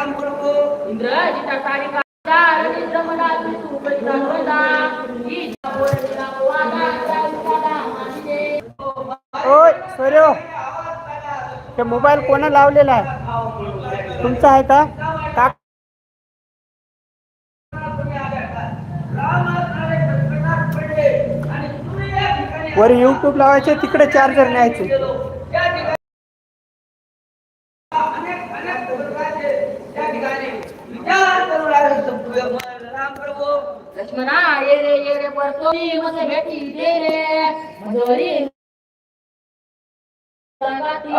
इंद्रजिता तू करिता नवला ही बोलला वाला रावला मानले ओय सोर्यो ते मोबाईल कोणा लावलेला आहे? तुमचा आहे का? वर यूट्यूब लावायचे तिकडे चार्जर न्यायचे. राम प्रभू. लक्ष्मणा ये रे ये रे मसे भेटी दे रे. मधोरी संगाती.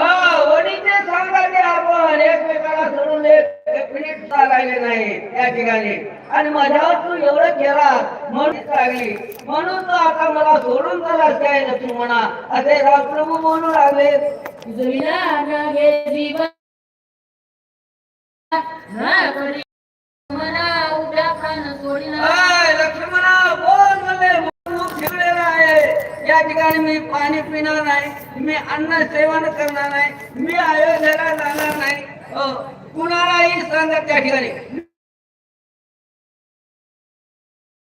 वडीचे सांगायचे आपण. एकमेकाला सोडून एक एक मिनिट चालायले नाही. या ठिकाणी. आणि माझ्यावर तू एवढं केला म्हणून लागली म्हणून तू आता मला सोडून चालास काय लक्ष्मणा. असे रामप्रभू म्हणू लागले. तुझं विना जीवन ना करी मना उभ्या खान सोडिना आय, लक्ष्मणा बोल मले मुख ठेवलेला आहे या ठिकाणी मी पाणी पिणार नाही मी अन्न सेवन करणार नाही मी अयोध्येला जाणार नाही. कुणालाही सांगत त्या ठिकाणी.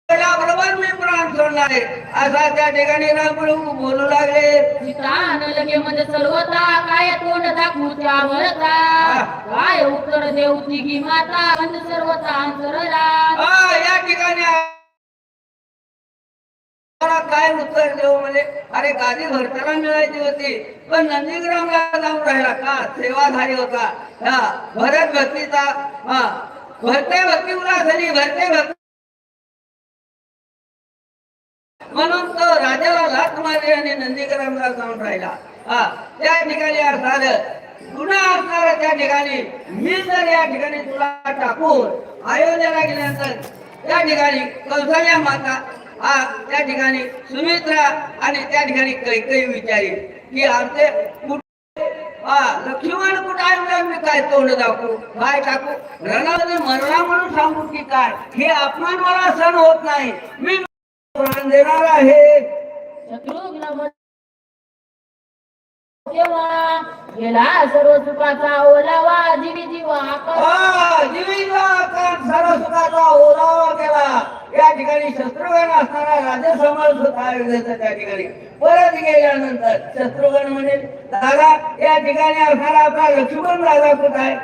बरोबर मी प्राण सोडणार आहे. असा त्या ठिकाणी रामप्रभू बोलू लागले. लगे सर्वता काय तोंड दाखवू त्या भरता काय उत्तर देऊ तिघी माता सर्वता अंतरला या ठिकाणी मला काय उत्तर देऊ म्हणजे अरे गादी भरताना मिळायची होती पण नंदीग्रामला जाऊन राहिला का? सेवाधारी होता. हा भरत भक्तीचा हा. भरते भक्ती उला झाली भरते भक्ती. म्हणून तो राजाला लाच मारली आणि नंदीग्रामला जाऊन राहिला. हा त्या ठिकाणी असणार गुन्हा असणारा त्या ठिकाणी मी जर या ठिकाणी तुला टाकून अयोध्येला गेल्यानंतर त्या ठिकाणी कौशल्या माता त्या ठिकाणी सुमित्रा आणि त्या ठिकाणी कैकई विचारी. की आमचे कुठे लक्ष्मण कुठे आहे? मी काय तोंड दाखवू? काय टाकू? रणामध्ये मरणा म्हणून सांगू की काय? हे अपमान मला सहन होत नाही. मी प्राण देणार आहे. गेला सर्व सुखाचा ओलावा जीवी जीवा कान सर्व सुखाचा ओलावा केला. या ठिकाणी शत्रुघ्न असणारा राजा समाज होता अयोध्येचा त्या ठिकाणी. परत गेल्यानंतर शत्रुघ्न म्हणजे दादा या ठिकाणी असणारा आपला लक्ष्मण दादा कुठं आहे?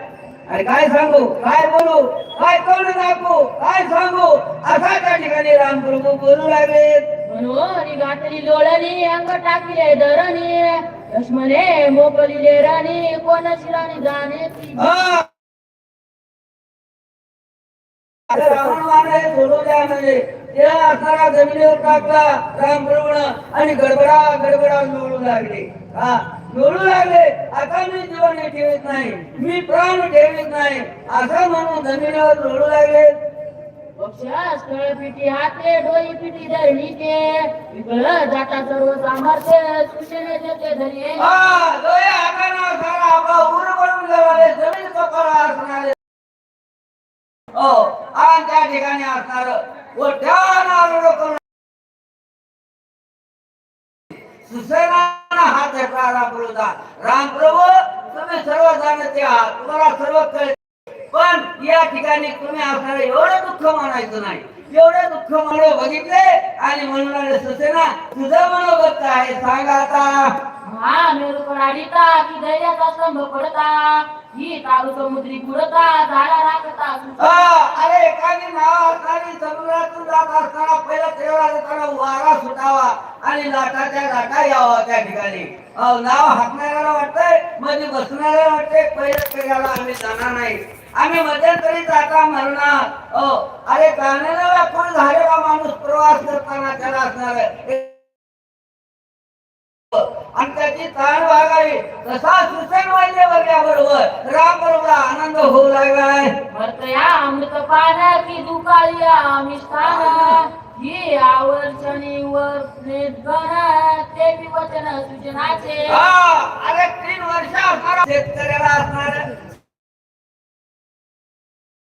अरे काय सांगू? काय बोलू? काय तोंड दाखवू? काय सांगू? असा त्या ठिकाणी रामप्रभू बोलू लागले. मनोरी गाठली लोळणी अंग टाकले धरणी लक्ष्मणे मोकलिले राणी कोण शिराणी जाणे म्हणजे त्या असणारा जमिनीवर टाकला राम आणि गडबडा गडबडा लोळू लागले. हा लोळू लागले. आता मी जीवन ठेवीत नाही. मी प्राण ठेवीत नाही. असं म्हणून जमिनीवर लोळू लागले. पक्षास पिठी हाते डोई पिठी धरणी के विकळ जाता सर्व सामर्थ्य सुशेने ते धरी हा डोळे हाताना सारा आपला उर पडून गेला जमीन कपाळा असणारे हो त्या ठिकाणी असणार. मोठ्यानं लोक सुसेनानं हात घेतला रामप्रभूचा रामप्रभू तुम्ही सर्व जाणते आहात. तुम्हाला सर्व कळते. पण या ठिकाणी तुम्ही असणार एवढं दुःख मानायचं नाही. एवढे दुःख म्हणून बघितले आणि म्हणून सुसेना तुझं मनोगत काय आहे? सांग आता. हा मेरू कडाडीता की धैर्याचा स्तंभ पडता. ही तारू समुद्री पुरता झाडा राखता अरे एखादी नाव असणारी समुद्रातून जात असताना पहिला तेवढा देताना वारा सुटावा आणि लाटाच्या लाटा यावा त्या ठिकाणी. नाव हाकणाऱ्याला वाटतंयमध्ये बसणाऱ्याला वाटतंय पहिल्या फेऱ्याला आम्ही जाणार नाही. आम्ही मध्यंतरी जाता मरणार. हो अरे गाण्याला व्यापून झालेला माणूस प्रवास करताना त्याला असणार? आणि त्याची ताण वागावी. तसा सुसेन वाजले बरोबर राम बरोबर आनंद होऊ लागलाय. भरतया अमृत पान की दुकाळिया मिष्ठान ही आवर्षणी वर गण ते विवचन सूचनाचे हा, अरे तीन वर्ष असणारा शेतकऱ्याला असणार.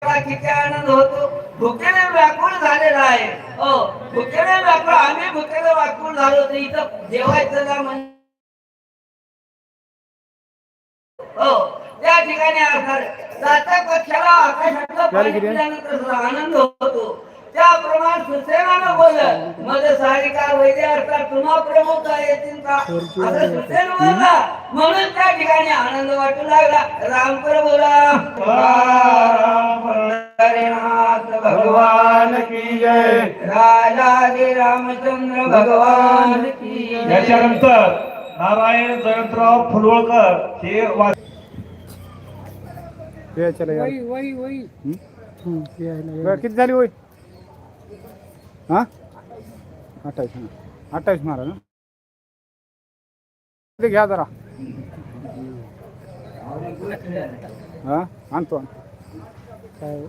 किती आनंद होतो. भुकेने व्याकुळ झालेला आहे. हो भुकेने व्याकुळ आम्ही भुकेने व्याकुळ झालो तर इथं जेवायचं का म्हणजे हो त्या ठिकाणी जात्या पक्षाला आकाशातलं आनंद होतो. त्याप्रमाणे सुसेनानं बोललं मग सारिका वैद्य असतात तुम्हा प्रमुख येतील का? असं सुसेन बोलला. म्हणून त्या ठिकाणी आनंद वाटू लागला. रामकर बोला. भगवान की जय. राजाजी रामचंद्र भगवान की जय. याच्यानंतर नारायण जयंतराव फुलवळकर हे वा ये चला यार. हम्म? बरं, किती झाली होय हा? अठ्ठावीस ना अठ्ठावीस मारा ना. ते घ्या जरा. हा? आणतो आणतो. काय?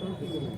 हो?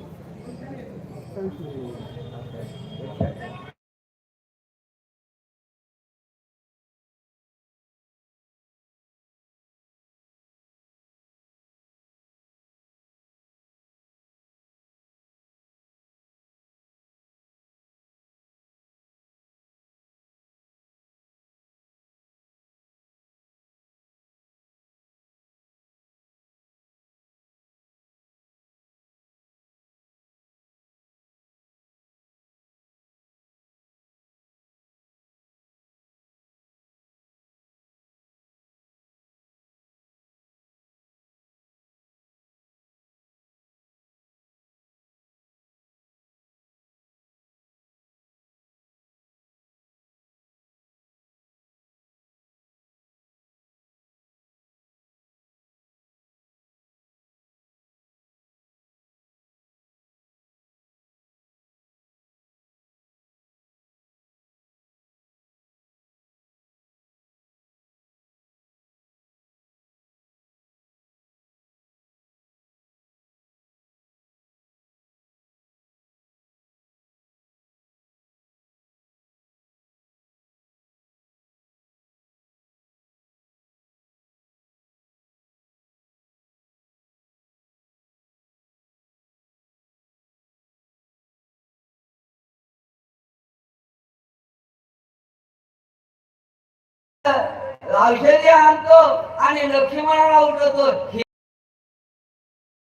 औषधी आणतो आणि लक्ष्मणाला उठवतो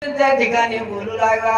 त्या ठिकाणी बोलू लागला.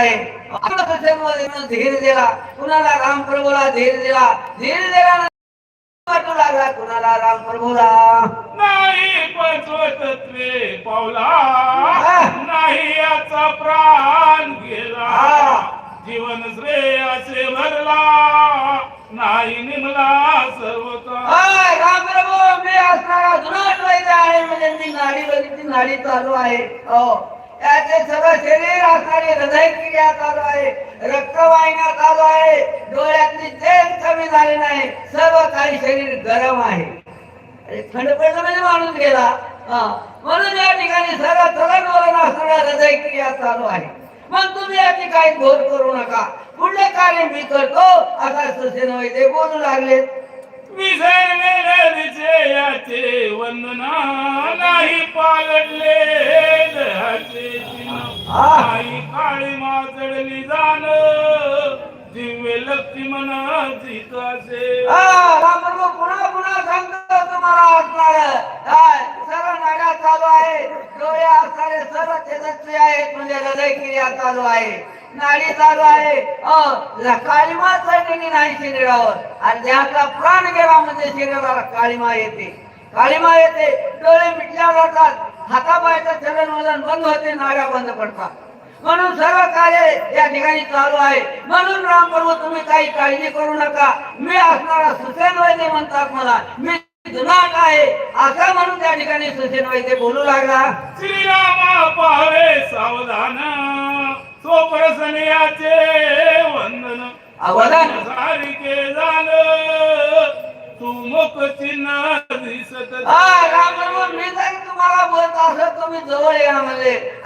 आहे. धीर दिला. कुणाला राम प्रभूला धीर दिला? धीर दिला वाटू लागला. कुणाला राम प्रभूला? नाही पावला. नाही याचा प्राण गेला. जीवन श्रेयासे भरला. नाही निमला सर्वता राम प्रभू मी असणारा वैद्य आहे. म्हणजे मी नाडी बघितली नाडी चालू आहे. हो. त्याचे सगळं शरीर असणारी हृदय क्रिया चालू आहे. रक्तवाहिन्या चालू आहे. डोळ्यातली तेल कमी झाले नाही. सर्व काही शरीर गरम आहे. थंड पडलं म्हणजे माणूस गेला. म्हणून या ठिकाणी सर्व चलन वलन असणाऱ्या हृदय क्रिया चालू आहे. मग तुम्ही याची काही घोर करू नका. पुढले कार्य मी करतो. असा सुसेन वैद्य बोलू लागले. विसरले याचे वंदना नाही पालटले. आई काळी माचडली जाण दिव्य लक्ष्मण रामप्रभू पुन्हा पुन्हा सांगतो तुम्हाला असणार काय सर्व नाड्या चालू आहे. डोळे असणारे सर्व तेजस्वी आहेत. म्हणजे हृदय क्रिया चालू आहे. नाडी चालू आहे. अ काळीमा चढलेली नाही शरीरावर. आणि ज्याचा प्राण गेला म्हणजे शरीराला काळीमा येते. काळीमा येते डोळे मिटल्या जातात हातापायाचं चलन वलन बंद होते नाड्या बंद पडतात. म्हणून सर्व कार्य या ठिकाणी चालू आहे. म्हणून राम प्रभू तुम्ही काही काळजी करू नका. मी असणारा सुसेन वैद्य म्हणतात मला. मी जुनाट आहे. असं म्हणून त्या ठिकाणी सुसेन वैद्य बोलू लागला. श्रीरामा पावे सावधान. सोपरसनियाचे वंदन. वदन. सारिके जाण तू मुख चिन्ह दिसत राम मी जरी तुम्हाला बोलत असं तुम्ही जवळ या म्हणजे